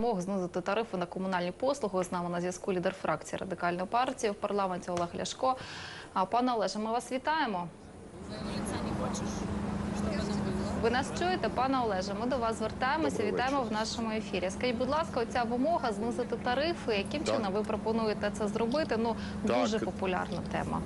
Мог знизити тарифи на комунальні послуги. З нами на зв'язку лідер фракції радикальної партії в парламенті Олег Ляшко. А пане Олеже, ми вас вітаємо. Ви нас чуєте, пане Олеже? Ми до вас звертаємося. Вітаємо в нашому ефірі. Скажіть, будь ласка, оця вимога знизити тарифи. Яким Так. чином ви пропонуєте це зробити? Ну Так. дуже популярна тема.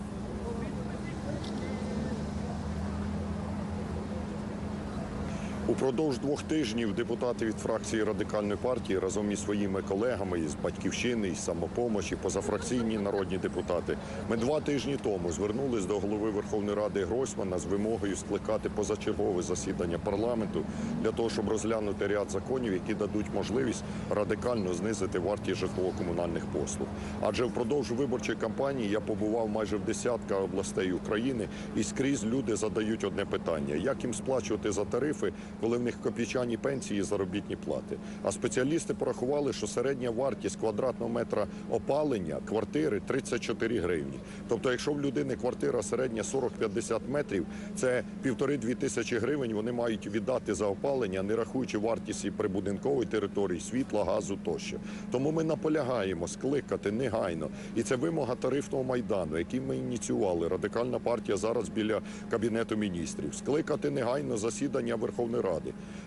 Упродовж двох тижнів депутати від фракції радикальної партії разом із своїми колегами із батьківщини, із самопомочі, позафракційні народні депутати. Ми два тижні тому звернулись до голови Верховної Ради Гройсмана з вимогою скликати позачергове засідання парламенту для того, щоб розглянути ряд законів, які дадуть можливість радикально знизити вартість житлово-комунальних послуг. Адже впродовж виборчої кампанії я побував майже в десятка областей України, і скрізь люди задають одне питання: як їм сплачувати за тарифи, коли в них копійчані пенсії і заробітні плати. А спеціалісти порахували, що середня вартість квадратного метра опалення квартири 34 гривні. Тобто, якщо в людини квартира середня 40-50 метрів, це півтори-дві тисячі гривень вони мають віддати за опалення, не рахуючи вартісті прибудинкової території, світла, газу тощо. Тому ми наполягаємо скликати негайно. І це вимога тарифного майдану, який ми ініціювали. Радикальна партія зараз біля кабінету міністрів. Скликати негайно засідання Верховної Ради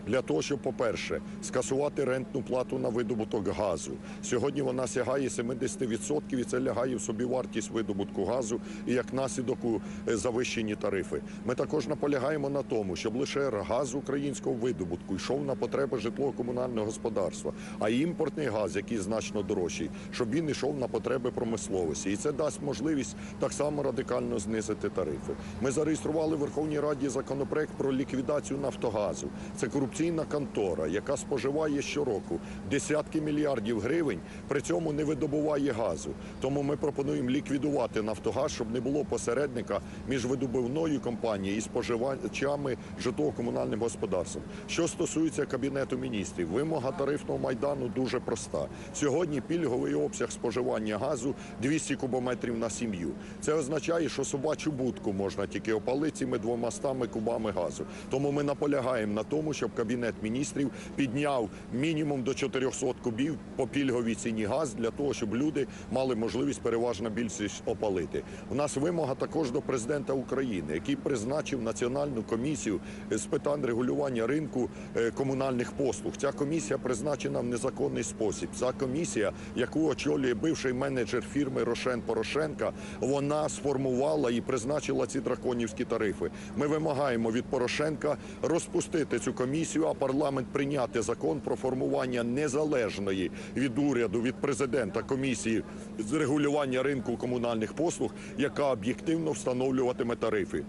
для того, щоб, по-перше, скасувати рентну плату на видобуток газу. Сьогодні вона сягає 70% і це лягає в собі вартість видобутку газу і як наслідок у е, завищені тарифи. Ми також наполягаємо на тому, щоб лише газ українського видобутку йшов на потреби житлово-комунального господарства, а імпортний газ, який значно дорожчий, щоб він йшов на потреби промисловості. І це дасть можливість так само радикально знизити тарифи. Ми зареєстрували в Верховній Раді законопроект про ліквідацію Нафтогазу. Це корупційна контора, яка споживає щороку десятки мільярдів гривень, при цьому не видобуває газу. Тому ми пропонуємо ліквідувати Нафтогаз, щоб не було посередника між видобувною компанією і споживачами житлово-комунальним господарством. Що стосується кабінету міністрів, вимога тарифного майдану дуже проста. Сьогодні пільговий обсяг споживання газу 200 кубометрів на сім'ю. Це означає, що собачу будку можна тільки опалити цими двома стами кубами газу. Тому ми наполягаємо на тому, щоб кабінет міністрів підняв мінімум до 400 кубів по пільговій ціні газ для того, щоб люди мали можливість переважна більшість опалити. У нас вимога також до президента України, який призначив національну комісію з питань регулювання ринку е, комунальних послуг. Ця комісія призначена в незаконний спосіб. Ця комісія, яку очолює бивший менеджер фірми Рошен Порошенка, вона сформувала і призначила ці драконівські тарифи. Ми вимагаємо від Порошенка розпустити цю комісію, а парламент прийняти закон про формування незалежної від уряду, від президента комісії з регулювання ринку комунальних послуг, яка об'єктивно встановлюватиме тарифи.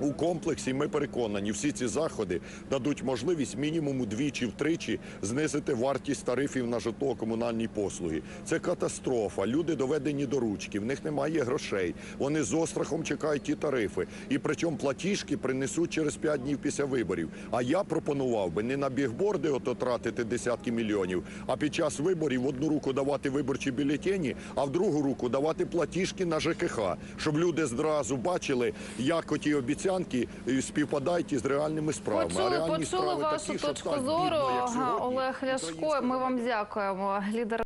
У комплексі ми переконані, всі ці заходи дадуть можливість мінімум удвічі-втричі знизити вартість тарифів на житлово-комунальні послуги. Це катастрофа. Люди доведені до ручки, в них немає грошей. Вони з острахом чекають ті тарифи. І причому платіжки принесуть через 5 днів після виборів. А я пропонував би не на бігборди ото тратити десятки мільйонів, а під час виборів в одну руку давати виборчі бюлетені, а в другу руку давати платіжки на ЖКХ, щоб люди зразу бачили, як оті обіцянки співпадають із реальними справами. а Почули, реальні почули справи вашу такі, точку зору. сьогодні, Олег Ляшко. Ми вам дякуємо. Лідер